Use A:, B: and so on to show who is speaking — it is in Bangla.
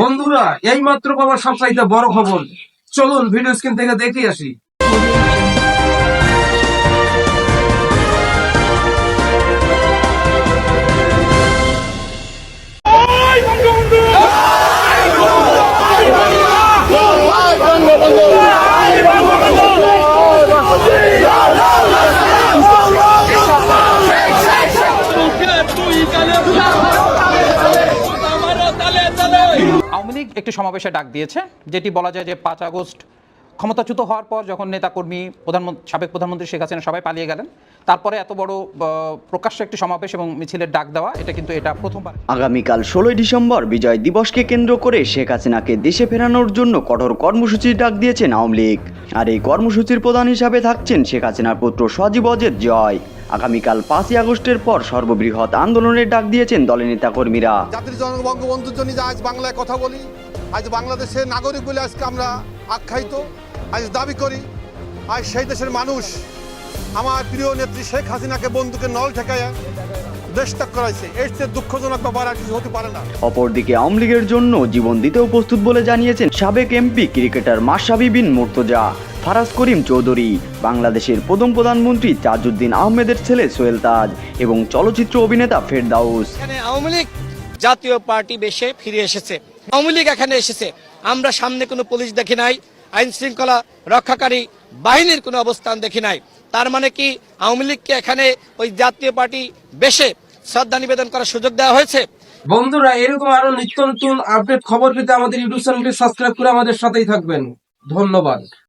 A: বন্ধুরা এই মাত্র পাওয়া সবচাইতে বড় খবর। চলুন ভিডিও স্ক্রিন থেকে দেখে আসি।
B: লীগ একটি সমাবেশে ডাক দিয়েছে, যেটি বলা যায় যে পাঁচ আগস্ট ক্ষমতাচ্যুত হওয়ার পর যখন নেতাকর্মী প্রধানমন্ত্রী সাবেক প্রধানমন্ত্রী শেখ হাসিনা সবাই পালিয়ে গেলেন, তারপরে এত বড় প্রকাশ্য একটি সমাবেশ এবং মিছিলের ডাক দেওয়া, এটা কিন্তু এটা প্রথমবার।
C: আগামীকাল ষোলোই ডিসেম্বর বিজয় দিবসকে কেন্দ্র করে শেখ হাসিনাকে দেশে ফেরানোর জন্য কঠোর কর্মসূচির ডাক দিয়েছেন আওয়ামী লীগ। আর এই কর্মসূচির প্রধান হিসাবে থাকছেন শেখ হাসিনার পুত্র সজীব অজের জয়। আগামীকাল পাঁচই আগস্টের পর সর্ববৃহৎ আন্দোলনের ডাক দিয়েছেন দলের নেতাকর্মীরা।
D: জাতির জনক বঙ্গবন্ধুর জন্য যে আজ বাংলায় কথা বলি আজ বাংলাদেশের নাগরিক বলে আজকে আমরা আখ্যায়িত আজ দাবি করি আজ সেই দেশের মানুষ আমার প্রিয় নেত্রী শেখ হাসিনাকে বন্ধুকে নল ঠেকায় দেশ ত্যাগ করাইছে। এর চেয়ে দুঃখজনক ব্যাপার আর কিছু হতে পারে না।
C: অপরদিকে আওয়ামী লীগের জন্য জীবন দিতেও প্রস্তুত বলে জানিয়েছেন সাবেক এমপি ক্রিকেটার মাসাবি বিন মুর্তজা। ফারাজ করিম চৌধুরী বাংলাদেশের প্রথম প্রধানমন্ত্রী তাজউদ্দিন আহমেদের ছেলে সোহেল তাজ এবং চলচ্চিত্র অভিনেতা ফেরদাউস।
E: এখানে আওয়ামী লীগ জাতীয় পার্টি বেশে ফিরে এসেছে। আওয়ামী লীগ এখানে এসেছে। আমরা সামনে কোনো পুলিশ দেখি নাই আইন শৃঙ্খলা রক্ষাকারী বাহিনীর কোনো অবস্থান দেখি নাই। তার মানে কি আওয়ামী লীগকে এখানে ওই জাতীয় পার্টি বেশে শ্রদ্ধা নিবেদন করার সুযোগ দেওয়া হয়েছে?
A: বন্ধুরা এরকম আরও নিত্য নতুন আপডেট খবর পেতে আমাদের ইউটিউব চ্যানেলটি সাবস্ক্রাইব করে আমাদের সাথেই থাকবেন। ধন্যবাদ।